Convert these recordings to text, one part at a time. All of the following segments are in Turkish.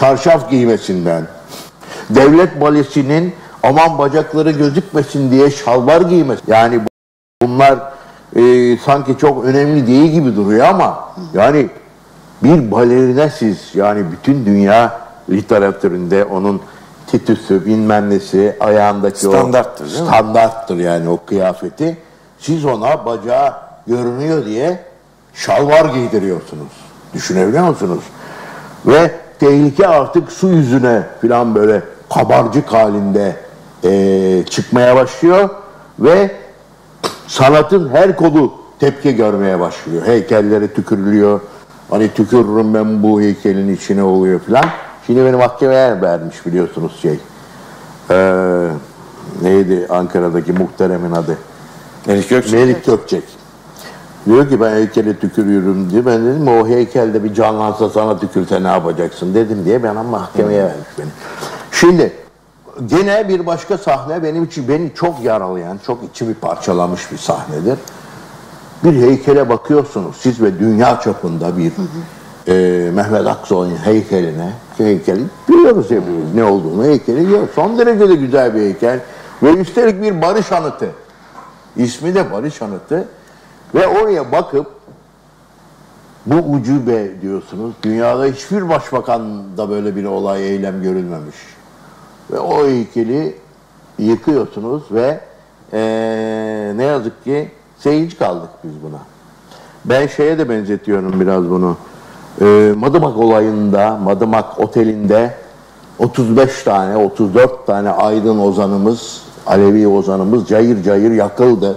çarşaf giymesinden, devlet balesinin aman bacakları gözükmesin diye şalvar giymesi. Yani bunlar e, sanki çok önemli değil gibi duruyor ama yani bir balerine siz yani bütün dünya literatüründe onun titüsü bilmem nesi ayağındaki Standarttır, o standarttır yani o kıyafeti. Siz ona bacağı görünüyor diye şalvar giydiriyorsunuz. Düşünebiliyor musunuz? Ve tehlike artık su yüzüne falan böyle kabarcık halinde eee, çıkmaya başlıyor ve sanatın her kolu tepki görmeye başlıyor. Heykellere tükürülüyor. Hani tükürürüm ben bu heykelin içine oluyor filan. Şimdi beni mahkemeye vermiş biliyorsunuz şey. Ee, neydi Ankara'daki muhteremin adı? Melih Gökçek. Melik Gökçek. Diyor ki ben heykele tükürüyorum diye. Ben dedim o heykelde bir canlansa sana tükürse ne yapacaksın dedim diye bana mahkemeye vermiş beni. Şimdi gene bir başka sahne benim için beni çok yaralayan, çok içimi parçalamış bir sahnedir. Bir heykele bakıyorsunuz siz ve dünya çapında bir e, Mehmet Aksoy'un heykeline, heykeli biliyoruz hepimiz ne olduğunu, heykeli biliyoruz. Son derece de güzel bir heykel ve üstelik bir barış anıtı. İsmi de barış anıtı ve oraya bakıp bu ucube diyorsunuz. Dünyada hiçbir başbakanda böyle bir olay, eylem görülmemiş. Ve o heykeli yıkıyorsunuz ve eee, ne yazık ki seyirci kaldık biz buna. Ben şeye de benzetiyorum biraz bunu. Eee Madımak olayında, Madımak otelinde 35 tane, 34 tane aydın ozanımız, Alevi ozanımız cayır cayır yakıldı.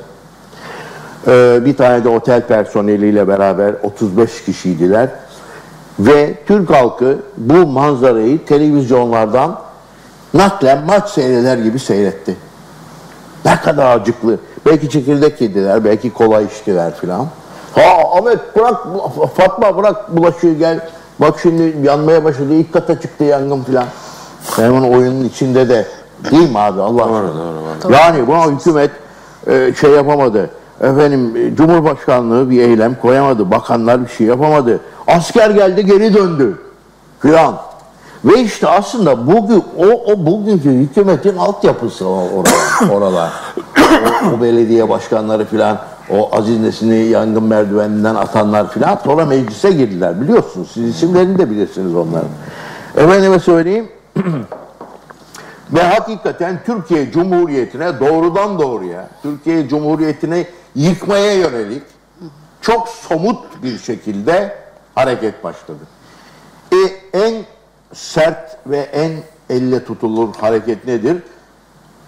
Ee, bir tane de otel personeliyle beraber 35 kişiydiler. Ve Türk halkı bu manzarayı televizyonlardan naklen maç seyreder gibi seyretti. Ne kadar acıklı. Belki çekirdek yediler, belki kola içtiler filan. Ha Ahmet bırak, Fatma bırak bulaşığı gel. Bak şimdi yanmaya başladı, ilk kata çıktı yangın filan. Hemen oyunun içinde de değil mi abi Allah aşkına? doğru, Yani buna hükümet e, şey yapamadı. Efendim e, Cumhurbaşkanlığı bir eylem koyamadı. Bakanlar bir şey yapamadı. Asker geldi geri döndü. Filan. Ve işte aslında bugün o, o bugünkü hükümetin altyapısı oralar. oralar. O, o belediye başkanları filan o Aziz Nesin'i yangın merdiveninden atanlar filan sonra meclise girdiler biliyorsunuz. Siz isimlerini de bilirsiniz onların. Efendime söyleyeyim ve hakikaten Türkiye Cumhuriyeti'ne doğrudan doğruya Türkiye Cumhuriyeti'ni yıkmaya yönelik çok somut bir şekilde hareket başladı. E, en sert ve en elle tutulur hareket nedir?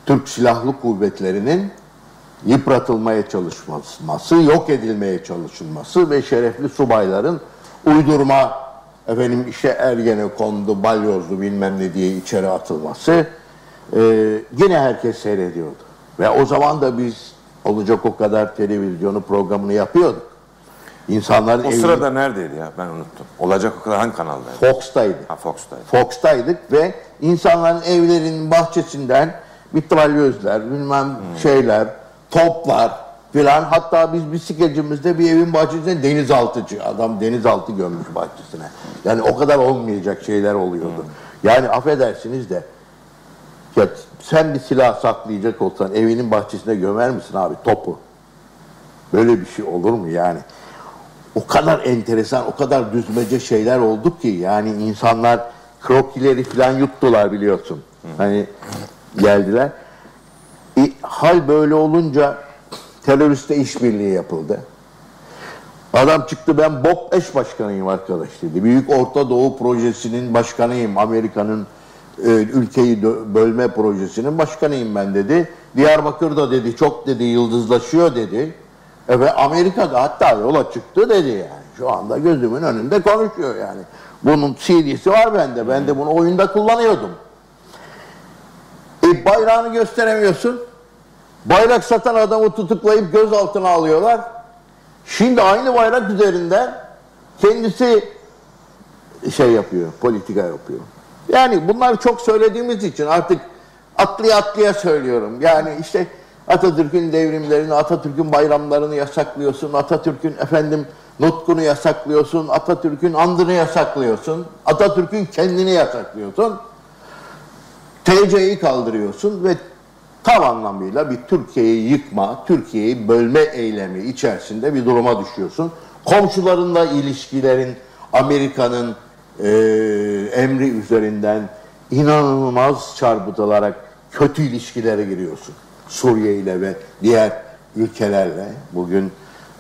Türk Silahlı Kuvvetleri'nin yıpratılmaya çalışılması, yok edilmeye çalışılması ve şerefli subayların uydurma efendim işte Ergenekon'du, Balyoz'du bilmem ne diye içeri atılması e, yine herkes seyrediyordu. Ve o zaman da biz olacak o kadar televizyonu programını yapıyorduk. İnsanların O evi- sırada neredeydi ya? Ben unuttum. Olacak o kadar hangi kanaldaydı? Fox'taydı. Ha Fox'taydı. Fox'taydık ve insanların evlerinin bahçesinden mitralyözler, bilmem şeyler, toplar filan. Hatta biz bisikletimizde bir evin bahçesinde denizaltıcı, adam denizaltı gömmüş bahçesine. Yani o kadar olmayacak şeyler oluyordu. Yani affedersiniz de ya sen bir silah saklayacak olsan evinin bahçesine gömer misin abi topu? Böyle bir şey olur mu yani? O kadar enteresan, o kadar düzmece şeyler oldu ki yani insanlar krokileri falan yuttular biliyorsun. Hani geldiler. E, hal böyle olunca teröriste işbirliği yapıldı. Adam çıktı ben BOP eş başkanıyım arkadaş dedi. Büyük Orta Doğu Projesi'nin başkanıyım. Amerika'nın ülkeyi dö- bölme projesinin başkanıyım ben dedi. Diyarbakır'da dedi çok dedi yıldızlaşıyor dedi. E, ve Amerika'da hatta yola çıktı dedi yani. Şu anda gözümün önünde konuşuyor yani. Bunun CD'si var bende. Ben de bunu oyunda kullanıyordum. E, bayrağını gösteremiyorsun. Bayrak satan adamı tutuklayıp gözaltına alıyorlar. Şimdi aynı bayrak üzerinden kendisi şey yapıyor, politika yapıyor. Yani bunlar çok söylediğimiz için artık atlıya atlıya söylüyorum. Yani işte Atatürk'ün devrimlerini, Atatürk'ün bayramlarını yasaklıyorsun. Atatürk'ün efendim nutkunu yasaklıyorsun, Atatürk'ün andını yasaklıyorsun, Atatürk'ün kendini yasaklıyorsun. TC'yi kaldırıyorsun ve tam anlamıyla bir Türkiye'yi yıkma, Türkiye'yi bölme eylemi içerisinde bir duruma düşüyorsun. Komşularınla ilişkilerin Amerika'nın e, emri üzerinden inanılmaz çarpıtılarak kötü ilişkilere giriyorsun. Suriye ile ve diğer ülkelerle. Bugün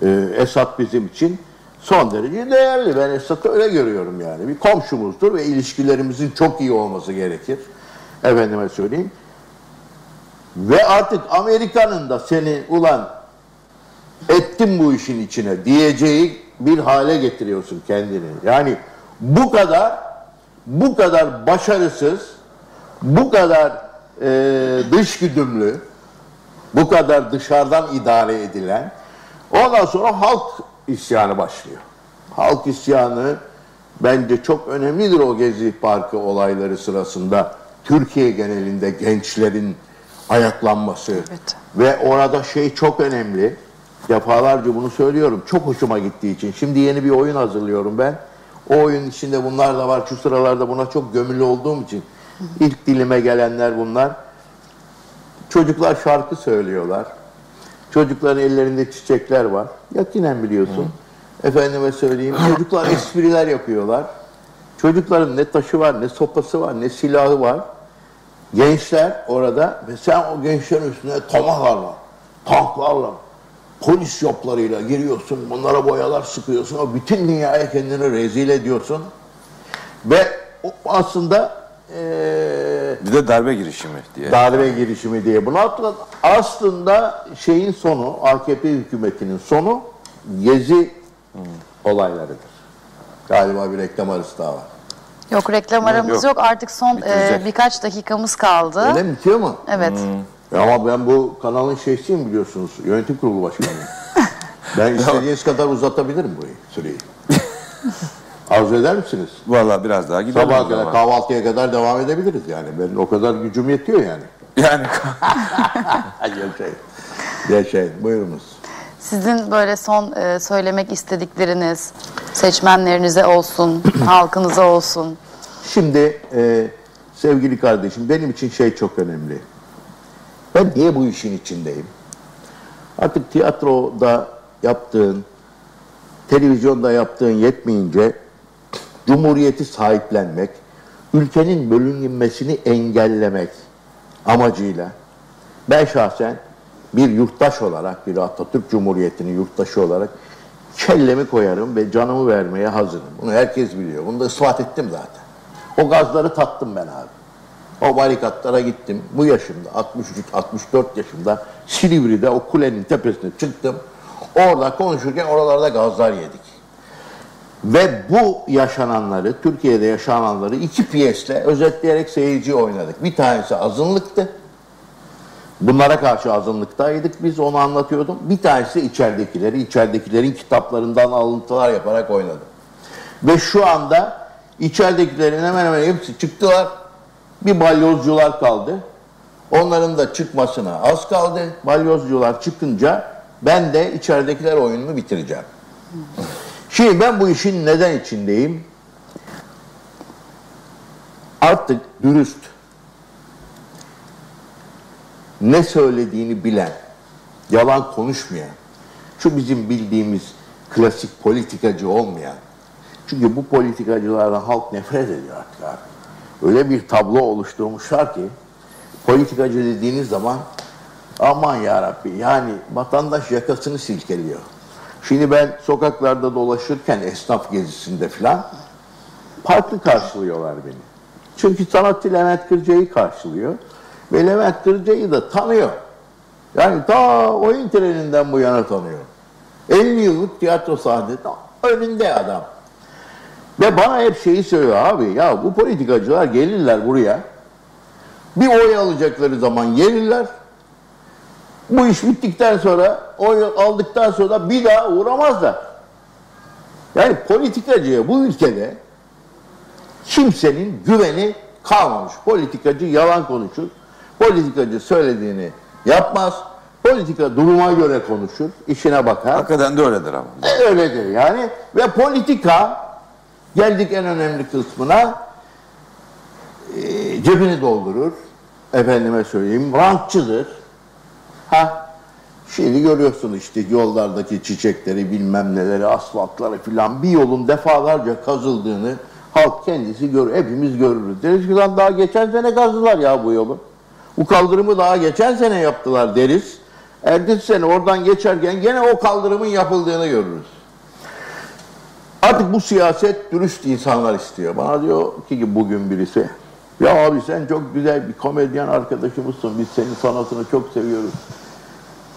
e, Esad bizim için son derece değerli. Ben Esad'ı öyle görüyorum yani. Bir komşumuzdur ve ilişkilerimizin çok iyi olması gerekir. Efendime söyleyeyim. Ve artık Amerika'nın da seni ulan ettim bu işin içine diyeceği bir hale getiriyorsun kendini. Yani bu kadar bu kadar başarısız, bu kadar e, dış güdümlü, bu kadar dışarıdan idare edilen ondan sonra halk isyanı başlıyor. Halk isyanı bence çok önemlidir o Gezi Parkı olayları sırasında. Türkiye genelinde gençlerin ayaklanması Evet. ve orada şey çok önemli. Defalarca bunu söylüyorum. Çok hoşuma gittiği için. Şimdi yeni bir oyun hazırlıyorum ben. O oyun içinde bunlar da var. Şu sıralarda buna çok gömülü olduğum için. ilk dilime gelenler bunlar. Çocuklar şarkı söylüyorlar. Çocukların ellerinde çiçekler var. Yakinen biliyorsun. Efendime söyleyeyim. Çocuklar espriler yapıyorlar. Çocukların ne taşı var, ne sopası var, ne silahı var. Gençler orada ve sen o gençlerin üstüne tomahlarla, tanklarla, polis yoplarıyla giriyorsun. Bunlara boyalar sıkıyorsun. O bütün dünyaya kendini rezil ediyorsun. Ve aslında eee Bir de darbe girişimi diye. darbe girişimi diye bunu attılar. Aslında şeyin sonu, AKP hükümetinin sonu gezi olaylarıdır. Galiba bir reklam arası daha var. Yok reklam aramız yok. yok. Artık son Bitirecek. e, birkaç dakikamız kaldı. Öyle mi bitiyor mu? Evet. Ya ama ben bu kanalın şeysiyim biliyorsunuz. Yönetim kurulu başkanıyım. ben istediğiniz kadar uzatabilirim burayı, süreyi. Arzu eder misiniz? Vallahi biraz daha gidelim. Sabaha kadar kahvaltıya kadar devam edebiliriz yani. Ben o kadar gücüm yetiyor yani. Yani Yaşayın. Yaşayın. Buyurunuz. Sizin böyle son e, söylemek istedikleriniz seçmenlerinize olsun, halkınıza olsun. Şimdi e, sevgili kardeşim benim için şey çok önemli. Ben niye bu işin içindeyim? Artık tiyatroda yaptığın, televizyonda yaptığın yetmeyince Cumhuriyeti sahiplenmek, ülkenin bölünmesini engellemek amacıyla ben şahsen bir yurttaş olarak, bir Atatürk Cumhuriyeti'nin yurttaşı olarak kellemi koyarım ve canımı vermeye hazırım. Bunu herkes biliyor. Bunu da ispat ettim zaten. O gazları tattım ben abi. O barikatlara gittim. Bu yaşımda 63 64 yaşımda Silivri'de o kulenin tepesine çıktım. Orada konuşurken oralarda gazlar yedik. Ve bu yaşananları, Türkiye'de yaşananları iki piyesle özetleyerek seyirci oynadık. Bir tanesi azınlıktı. Bunlara karşı azınlıktaydık biz onu anlatıyordum. Bir tanesi de içeridekileri, içeridekilerin kitaplarından alıntılar yaparak oynadım. Ve şu anda içeridekilerin hemen hemen hepsi çıktılar. Bir balyozcular kaldı. Onların da çıkmasına az kaldı. Balyozcular çıkınca ben de içeridekiler oyununu bitireceğim. Şimdi ben bu işin neden içindeyim? Artık dürüst, ne söylediğini bilen, yalan konuşmayan, şu bizim bildiğimiz klasik politikacı olmayan, çünkü bu politikacılardan halk nefret ediyor artık abi. Öyle bir tablo oluşturmuşlar ki, politikacı dediğiniz zaman aman ya Rabbi yani vatandaş yakasını silkeliyor. Şimdi ben sokaklarda dolaşırken esnaf gezisinde filan farklı karşılıyorlar beni. Çünkü sanatçı Levent Kırca'yı karşılıyor. Ve Levent Kırca'yı da tanıyor. Yani ta oyun treninden bu yana tanıyor. 50 yıllık tiyatro sahnede önünde adam. Ve bana hep şeyi söylüyor abi ya bu politikacılar gelirler buraya. Bir oy alacakları zaman gelirler. Bu iş bittikten sonra oy aldıktan sonra bir daha uğramazlar. Yani politikacıya bu ülkede kimsenin güveni kalmamış. Politikacı yalan konuşur. Politikacı söylediğini yapmaz. Politika duruma göre konuşur, işine bakar. Hakikaten de öyledir ama. E, Öyledir yani. Ve politika geldik en önemli kısmına e, cebini doldurur. Efendime söyleyeyim rantçıdır. Ha Şimdi görüyorsun işte yollardaki çiçekleri bilmem neleri asfaltları filan bir yolun defalarca kazıldığını halk kendisi gör hepimiz görürüz. Deriz ki lan daha geçen sene kazdılar ya bu yolu. Bu kaldırımı daha geçen sene yaptılar deriz. Ertesi sene oradan geçerken gene o kaldırımın yapıldığını görürüz. Artık bu siyaset dürüst insanlar istiyor. Bana diyor ki bugün birisi ya abi sen çok güzel bir komedyen arkadaşımızsın. Biz senin sanatını çok seviyoruz.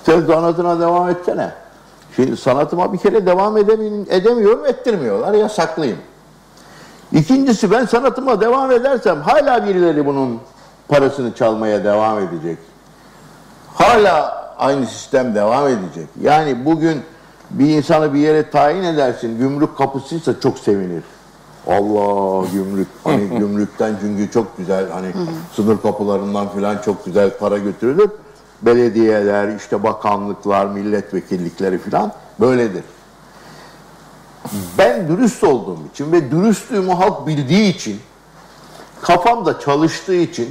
Sen sanatına devam etsene. Şimdi sanatıma bir kere devam edemiyorum, edemiyorum, ettirmiyorlar. Yasaklıyım. İkincisi ben sanatıma devam edersem hala birileri bunun parasını çalmaya devam edecek. Hala aynı sistem devam edecek. Yani bugün bir insanı bir yere tayin edersin, gümrük kapısıysa çok sevinir. Allah gümrük, hani gümrükten çünkü çok güzel hani sınır kapılarından falan çok güzel para götürülür. Belediyeler, işte bakanlıklar, milletvekillikleri falan böyledir. Ben dürüst olduğum için ve dürüstlüğümü halk bildiği için, kafamda çalıştığı için,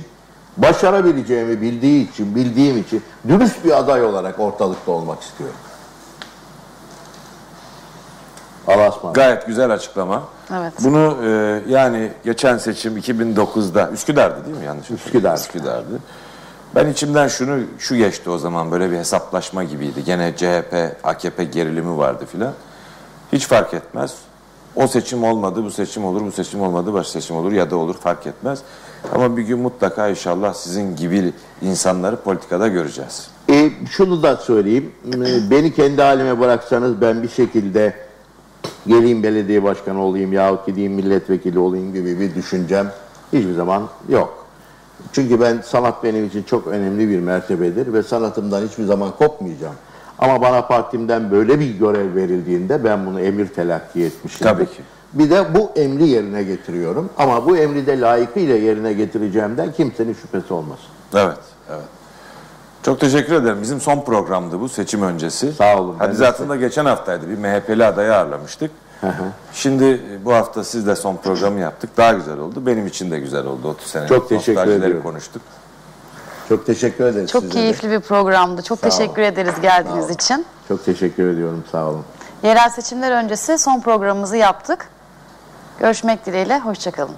başarabileceğimi bildiği için, bildiğim için dürüst bir aday olarak ortalıkta olmak istiyorum. Allah'a ısmarladık. Gayet güzel açıklama. Evet. Bunu e, yani geçen seçim 2009'da Üsküdar'dı değil mi yanlış Üsküdar. Üsküdar'dı. Ben içimden şunu şu geçti o zaman böyle bir hesaplaşma gibiydi. Gene CHP, AKP gerilimi vardı filan. Hiç fark etmez. O seçim olmadı, bu seçim olur, bu seçim olmadı, başka seçim olur ya da olur fark etmez. Ama bir gün mutlaka inşallah sizin gibi insanları politikada göreceğiz. E, şunu da söyleyeyim. Beni kendi halime bıraksanız ben bir şekilde geleyim belediye başkanı olayım yahut gideyim milletvekili olayım gibi bir düşüncem hiçbir zaman yok. Çünkü ben sanat benim için çok önemli bir mertebedir ve sanatımdan hiçbir zaman kopmayacağım. Ama bana partimden böyle bir görev verildiğinde ben bunu emir telakki etmişim. Tabii ki. Bir de bu emri yerine getiriyorum. Ama bu emri de layıkıyla yerine getireceğimden kimsenin şüphesi olmasın. Evet, evet. Çok teşekkür ederim. Bizim son programdı bu seçim öncesi. Sağ olun. Hadi zaten da geçen haftaydı. Bir MHP'li adayı ağırlamıştık. Şimdi bu hafta siz de son programı yaptık. Daha güzel oldu. Benim için de güzel oldu. 30 sene Çok teşekkür ediyorum. konuştuk. Çok teşekkür ederiz Çok size de. keyifli bir programdı. Çok Sağ teşekkür ederiz geldiğiniz için. Çok teşekkür ediyorum. Sağ olun. Yerel seçimler öncesi son programımızı yaptık. Görüşmek dileğiyle. Hoşçakalın.